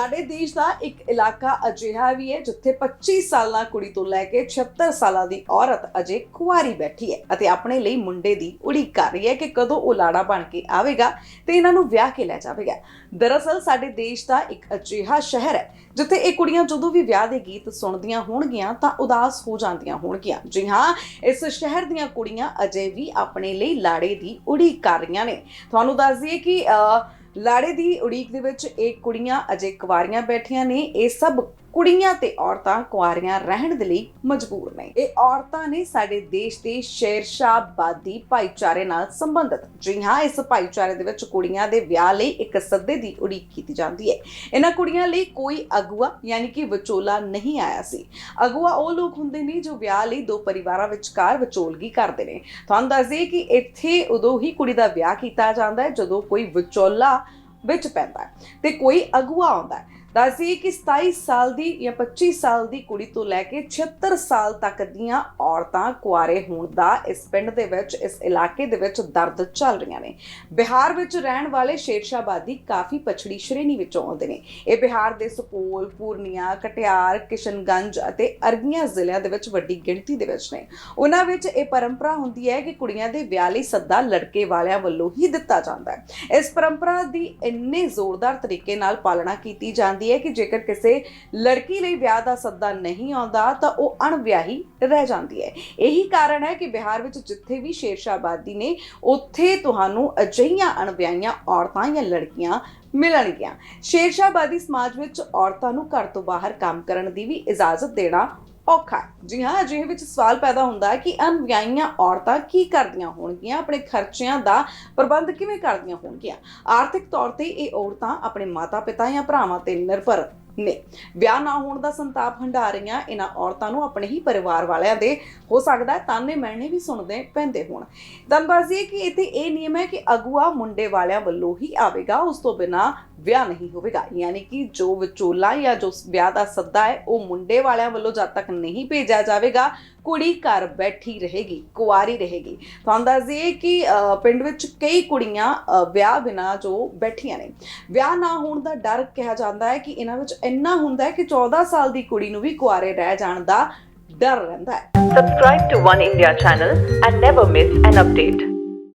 ਸਾਡੇ ਦੇਸ਼ ਦਾ ਇੱਕ ਇਲਾਕਾ ਅਜਿਹਾ ਵੀ ਹੈ ਜਿੱਥੇ 25 ਸਾਲਾਂ ਕੁੜੀ ਤੋਂ ਲੈ ਕੇ 76 ਸਾਲਾਂ ਦੀ ਔਰਤ ਅਜੇ ਕੁਆਰੀ ਬੈਠੀ ਹੈ ਅਤੇ ਆਪਣੇ ਲਈ ਮੁੰਡੇ ਦੀ ਉਡੀਕ ਕਰ ਰਹੀ ਹੈ ਕਿ ਕਦੋਂ ਉਹ ਲਾੜਾ ਬਣ ਕੇ ਆਵੇਗਾ ਤੇ ਇਹਨਾਂ ਨੂੰ ਵਿਆਹ ਕੇ ਲੈ ਜਾਵੇਗਾ। ਦਰਅਸਲ ਸਾਡੇ ਦੇਸ਼ ਦਾ ਇੱਕ ਅਜਿਹਾ ਸ਼ਹਿਰ ਹੈ ਜਿੱਥੇ ਇਹ ਕੁੜੀਆਂ ਜਦੋਂ ਵੀ ਵਿਆਹ ਦੇ ਗੀਤ ਸੁਣਦੀਆਂ ਹੋਣਗੀਆਂ ਤਾਂ ਉਦਾਸ ਹੋ ਜਾਂਦੀਆਂ ਹੋਣਗੀਆਂ। ਜੀ ਹਾਂ, ਇਸ ਸ਼ਹਿਰ ਦੀਆਂ ਕੁੜੀਆਂ ਅਜੇ ਵੀ ਆਪਣੇ ਲਈ ਲਾੜੇ ਦੀ ਉਡੀਕ ਕਰ ਰਹੀਆਂ ਨੇ। ਤੁਹਾਨੂੰ ਦੱਸ ਦਈਏ ਕਿ ਲਾੜੇ ਦੀ ਉਡੀਕ ਦੇ ਵਿੱਚ ਇਹ ਕੁੜੀਆਂ ਅਜੇ ਕੁਵਾਰੀਆਂ ਬੈਠੀਆਂ ਨੇ ਇਹ ਸਭ ਕੁੜੀਆਂ ਤੇ ਔਰਤਾਂ ਕੁਆਰੀਆਂ ਰਹਿਣ ਦੇ ਲਈ ਮਜਬੂਰ ਨੇ। ਇਹ ਔਰਤਾਂ ਨੇ ਸਾਡੇ ਦੇਸ਼ ਦੇ ਸ਼ੇਰਸ਼ਾਬਾਦੀ ਭਾਈਚਾਰੇ ਨਾਲ ਸੰਬੰਧਿਤ ਜੀ ਹਾਂ ਇਸ ਭਾਈਚਾਰੇ ਦੇ ਵਿੱਚ ਕੁੜੀਆਂ ਦੇ ਵਿਆਹ ਲਈ ਇੱਕ ਸੱਦੇ ਦੀ ਉਡੀਕ ਕੀਤੀ ਜਾਂਦੀ ਹੈ। ਇਹਨਾਂ ਕੁੜੀਆਂ ਲਈ ਕੋਈ ਅਗੂਆ ਯਾਨੀ ਕਿ ਵਿਚੋਲਾ ਨਹੀਂ ਆਇਆ ਸੀ। ਅਗੂਆ ਉਹ ਲੋਕ ਹੁੰਦੇ ਨੇ ਜੋ ਵਿਆਹ ਲਈ ਦੋ ਪਰਿਵਾਰਾਂ ਵਿਚਕਾਰ ਵਿਚੋਲਗੀ ਕਰਦੇ ਨੇ। ਤੁਹਾਨੂੰ ਦੱਸ ਕਿ ਇੱਥੇ ਉਦੋਂ ਹੀ ਕੁੜੀ ਦਾ ਵਿਆਹ ਕੀਤਾ ਜਾਂਦਾ ਹੈ ਜਦੋਂ ਕੋਈ ਵਿਚੋਲਾ ਵਿੱਚ ਪੈਂਦਾ ਤੇ ਕੋਈ ਅਗੂਆ ਆਉਂਦਾ ਹੈ ਦੱਸਦੀ ਕਿ 27 ਸਾਲ ਦੀ ਜਾਂ 25 ਸਾਲ ਦੀ ਕੁੜੀ ਤੋਂ ਲੈ ਕੇ 76 ਸਾਲ ਤੱਕ ਦੀਆਂ ਔਰਤਾਂ ਕੁਆਰੇ ਹੋਣ ਦਾ ਇਸ ਪਿੰਡ ਦੇ ਵਿੱਚ, ਇਸ ਇਲਾਕੇ ਦੇ ਵਿੱਚ ਦਰਦ ਚੱਲ ਰਹੀਆਂ ਨੇ। ਬਿਹਾਰ ਵਿੱਚ ਰਹਿਣ ਵਾਲੇ ਸ਼ੇਰਸ਼ਾਬਾਦੀ ਕਾਫੀ ਪਛੜੀ ਸ਼੍ਰੇਣੀ ਵਿੱਚੋਂ ਆਉਂਦੇ ਨੇ। ਇਹ ਬਿਹਾਰ ਦੇ ਸੁਪੋਲ, ਪੂਰਨੀਆ, ਕਟਿਆਰ, ਕਿਸ਼ਨਗੰਜ ਅਤੇ ਅਰਗੀਆਂ ਜ਼ਿਲ੍ਹਿਆਂ ਦੇ ਵਿੱਚ ਵੱਡੀ ਗਿਣਤੀ ਦੇ ਵਿੱਚ ਨੇ। ਉਹਨਾਂ ਵਿੱਚ ਇਹ ਪਰੰਪਰਾ ਹੁੰਦੀ ਹੈ ਕਿ ਕੁੜੀਆਂ ਦੇ ਵਿਆਹ ਲਈ ਸੱਦਾ ਲੜਕੇ ਵਾਲਿਆਂ ਵੱਲੋਂ ਹੀ ਦਿੱਤਾ ਜਾਂਦਾ ਹੈ। ਇਸ ਪਰੰਪਰਾ ਦੀ ਇੰਨੇ ਜ਼ੋਰਦਾਰ ਤਰੀਕੇ ਨਾਲ ਪਾਲਣਾ ਕੀਤੀ ਜਾਂਦੀ ਹੈ ਕਿ ਜੇਕਰ ਕਿਸੇ ਲੜਕੀ ਲਈ ਵਿਆਹ ਦਾ ਸੱਦਾ ਨਹੀਂ ਆਉਂਦਾ ਤਾਂ ਉਹ ਅਣਵਿਆਹੀ ਰਹਿ ਜਾਂਦੀ ਹੈ। ਇਹੀ ਕਾਰਨ ਹੈ ਕਿ ਬਿਹਾਰ ਵਿੱਚ ਜਿੱਥੇ ਵੀ ਸ਼ੇਰਸ਼ਾਬਾਦੀ ਨੇ, ਉੱਥੇ ਤੁਹਾਨੂੰ ਅਜਿਹੀਆਂ ਅਣਵਿਆਹੀਆਂ ਔਰਤਾਂ ਜਾਂ ਲੜਕੀਆਂ ਮਿਲਣਗੀਆਂ। ਸ਼ੇਰਸ਼ਾਬਾਦੀ ਸਮਾਜ ਵਿੱਚ ਔਰਤਾਂ ਨੂੰ ਘਰ ਤੋਂ ਬਾਹਰ ਕੰਮ ਕਰਨ ਦੀ ਵੀ ਇਜਾਜ਼ਤ ਦੇਣਾ ਔਖਾ ਜੀ ਹਾਂ, ਅਜਿਹੇ ਵਿੱਚ ਸਵਾਲ ਪੈਦਾ ਹੁੰਦਾ ਹੈ ਕਿ ਅਣਵਿਆਹੀਆਂ ਔਰਤਾਂ ਕੀ ਕਰਦੀਆਂ ਹੋਣਗੀਆਂ? ਆਪਣੇ ਖਰਚਿਆਂ ਦਾ ਪ੍ਰਬੰਧ ਕਿਵੇਂ ਕਰਦੀਆਂ ਹੋਣਗੀਆਂ? ਆਰਥਿਕ ਤੌਰ ਤੇ ਇਹ ਔਰਤਾਂ ਆਪਣੇ ਮਾਤਾ-ਪਿਤਾ ਜਾਂ ਭਰਾਵਾਂ ਤੇ ਨਿਰਭਰ ਨੇ। ਵਿਆਹ ਨਾ ਹੋਣ ਦਾ ਸੰਤਾਪ ਹੰਢਾ ਰਹੀਆਂ ਇਹਨਾਂ ਔਰਤਾਂ ਨੂੰ ਆਪਣੇ ਹੀ ਪਰਿਵਾਰ ਵਾਲਿਆਂ ਦੇ। ਹੋ ਸਕਦਾ ਹੈ ਤਾਨੇ ਮਹਿਣੇ ਵੀ ਸੁਣਦੇ ਪੈਂਦੇ ਹੋਣ। ਦੰਬਾਜ਼ੀ ਕਿ ਇੱਥੇ ਇਹ ਨਿਯਮ ਹੈ ਕਿ ਅਗੂਆ ਮੁੰਡੇ ਵਾਲਿਆਂ ਵੱਲੋਂ ਹੀ ਆਵੇਗਾ, ਉਸ ਤੋਂ ਬਿਨਾ ਵਿਆਹ ਨਹੀਂ ਹੋਵੇਗਾ। ਯਾਨੀ ਕਿ ਜੋ ਵਿਚੋਲਾ ਜਾਂ ਜੋ ਵਿਆਹ ਦਾ ਸੱਦਾ ਹੈ, ਉਹ ਮੁੰਡੇ ਵਾਲਿਆਂ ਵੱਲੋਂ ਜਦ ਤੱਕ ਨਹੀਂ ਭੇਜਿਆ ਜਾਵੇਗਾ ਕੁੜੀ ਘਰ ਬੈਠੀ ਰਹੇਗੀ ਕੁਆਰੀ ਰਹੇਗੀ। ਤੁਹਾਨੂੰ ਦੱਸ ਦਈਏ ਕਿ ਪਿੰਡ ਵਿੱਚ ਕਈ ਕੁੜੀਆਂ ਵਿਆਹ ਬਿਨਾ ਜੋ ਬੈਠੀਆਂ ਨੇ। ਵਿਆਹ ਨਾ ਹੋਣ ਦਾ ਡਰ ਕਿਹਾ ਜਾਂਦਾ ਹੈ ਕਿ ਇਹਨਾਂ ਵਿੱਚ ਇੰਨਾ ਹੁੰਦਾ ਹੈ ਕਿ 14 ਸਾਲ ਦੀ ਕੁੜੀ ਨੂੰ ਵੀ ਕੁਆਰੇ ਰਹਿ ਜਾਣ ਦਾ ਡਰ ਰਹਿੰਦਾ ਹੈ। Subscribe to One India channel and never miss an update.